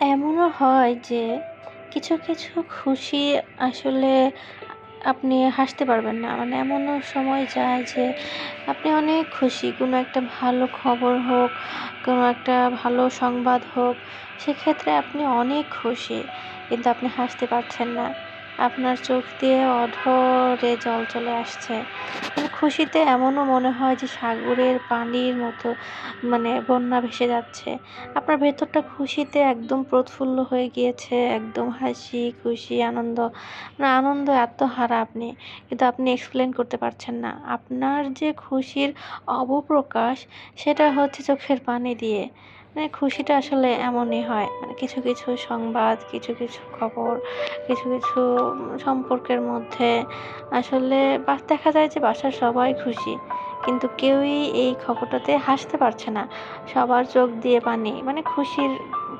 এমনও হয় যে কিছু, কিছু খুশি আসলে আপনি হাসতে পারবেন না। মানে এমনও সময় যায় যে আপনি অনেক খুশি কোনো একটা ভালো খবর হোক, কোনো একটা ভালো সংবাদ হোক, সেক্ষেত্রে আপনি অনেক খুশি। কিন্তু আপনি হাসতে পারছেন না। আপনার চোখ দিয়ে অঢরে জল চলে আসছে। খুশিতে এমনও মনে হয় যে সাগরের পানির মতো মানে বন্যা ভেসে যাচ্ছে। আপনার ভেতরটা খুশিতে একদম প্রফুল্ল হয়ে গিয়েছে। একদম হাসি, খুশি, আনন্দ। মানে আনন্দ আত্মহারা আপনি। কিন্তু আপনি এক্সপ্লেন করতে পারছেন না। আপনার যে খুশির অবপ্রকাশ সেটা হচ্ছে চোখের পানি দিয়ে। মানে খুশিটা আসলে এমনই হয়। মানে কিছু, কিছু সংবাদ, কিছু, কিছু খবর, কিছু, কিছু সম্পর্কের মধ্যে আসলে দেখা যায় যে বাসার সবাই খুশি। কিন্তু কেউই এই খবরটাতে হাসতে পারছে না। সবার চোখ দিয়ে পানি। মানে খুশির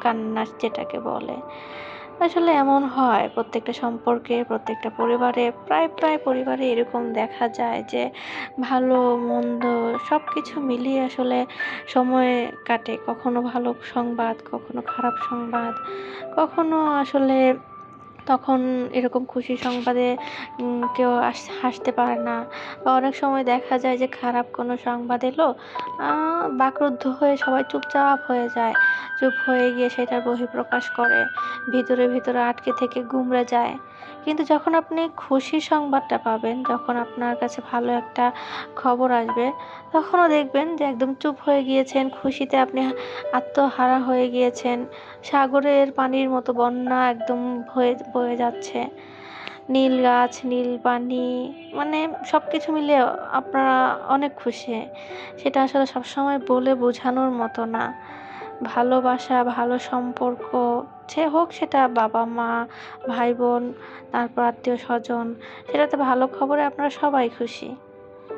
কান্না যেটাকে বলে। আসলে এমন হয় প্রত্যেকটা সম্পর্কে, প্রত্যেকটা পরিবারে প্রায়, প্রায় পরিবারে এরকম দেখা যায় যে ভালো মন্দ সব কিছু মিলিয়ে আসলে সময় কাটে। কখনো ভালো সংবাদ, কখনো খারাপ সংবাদ, কখনো আসলে তখন এরকম খুশি সংবাদে কেউ হাসতে পারে না। বা অনেক সময় দেখা যায় যে খারাপ কোনো সংবাদ এলো, বাকরুদ্ধ হয়ে সবাই চুপচাপ হয়ে যায়। চুপ হয়ে গিয়ে সেটার বহিঃপ্রকাশ করে। ভিতরে, ভিতরে আটকে থেকে গুমড়ে যায়। কিন্তু যখন আপনি খুশি সংবাদটা পাবেন, যখন আপনার কাছে ভালো একটা খবর আসবে, তখনও দেখবেন যে একদম চুপ হয়ে গিয়েছেন। খুশিতে আপনি আত্মহারা হয়ে গিয়েছেন। সাগরের পানির মতো বন্যা একদম হয়ে বয়ে যাচ্ছে। নীল গাছ, নীল পানি মানে সব কিছু মিলে আপনারা অনেক খুশি। সেটা আসলে সবসময় বলে বোঝানোর মতো না। ভালোবাসা, ভালো সম্পর্ক যে হোক সেটা বাবা-মা, ভাই-বোন, তারপর আত্মীয় স্বজন সেটাতে ভালো খবরে আপনারা সবাই খুশি।